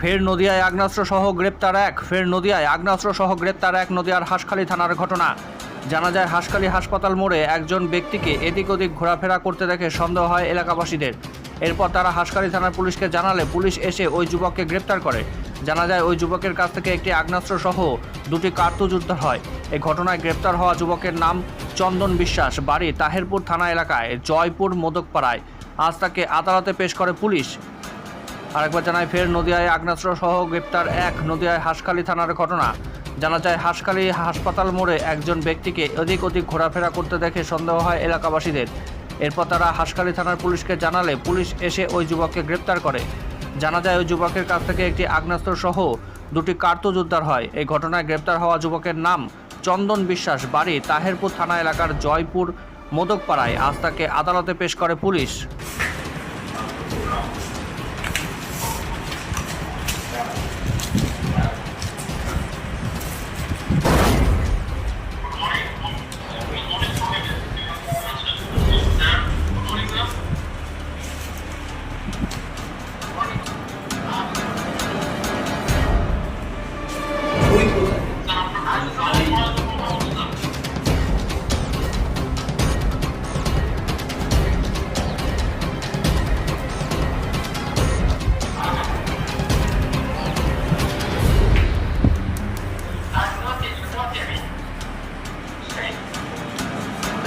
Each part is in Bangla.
ফের নদিয়ায় আগ্নেয়াস্ত্র সহ গ্রেপ্তার এক, ফের নদিয়ায় আগ্নেয়াস্ত্র সহ গ্রেপ্তার এক নদিয়ার হাসখালী থানার ঘটনা। জানা যায়, হাসখালি হাসপাতাল মোড়ে একজন ব্যক্তিকে এদিক ওদিক ঘোরাফেরা করতে দেখে সন্দেহ হয় এলাকাবাসীদের। এরপর তারা হাসখালী থানার পুলিশকে জানালে পুলিশ এসে ওই যুবককে গ্রেপ্তার করে। জানা যায়, ওই যুবকের কাছ থেকে একটি আগ্নেয়াস্ত্র সহ দুটি কার্তুজ উদ্ধার হয়। এই ঘটনায় গ্রেপ্তার হওয়া যুবকের নাম চন্দন বিশ্বাস, বাড়ি তাহেরপুর থানা এলাকায় জয়পুর মোদকপাড়ায়। আজ তাকে আদালতে পেশ করে পুলিশ। আরেকবার জানায় ফের নদিয়ায় আগ্নেয়াস্ত্র সহ গ্রেপ্তার এক নদিয়ায় হাসখালী থানার ঘটনা। জানা যায়, হাসখালী হাসপাতাল মোড়ে একজন ব্যক্তিকে অধিক অধিক ঘোরাফেরা করতে দেখে সন্দেহ হয় এলাকাবাসীদের। এরপর তারা হাসখালী থানার পুলিশকে জানালে পুলিশ এসে ওই যুবককে গ্রেপ্তার করে। জানা যায়, ওই যুবকের কাছ থেকে একটি আগ্নেয়াস্ত্র সহ দুটি কার্তুজ উদ্ধার হয়। এই ঘটনায় গ্রেপ্তার হওয়া যুবকের নাম চন্দন বিশ্বাস, বাড়ি তাহেরপুর থানা এলাকার জয়পুর মোদকপাড়ায়। আজ তাকে আদালতে পেশ করে পুলিশ। এই,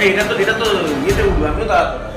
এটা তো এটা তো ইয়েতে উঠবে আমিও দাঁড়াতে।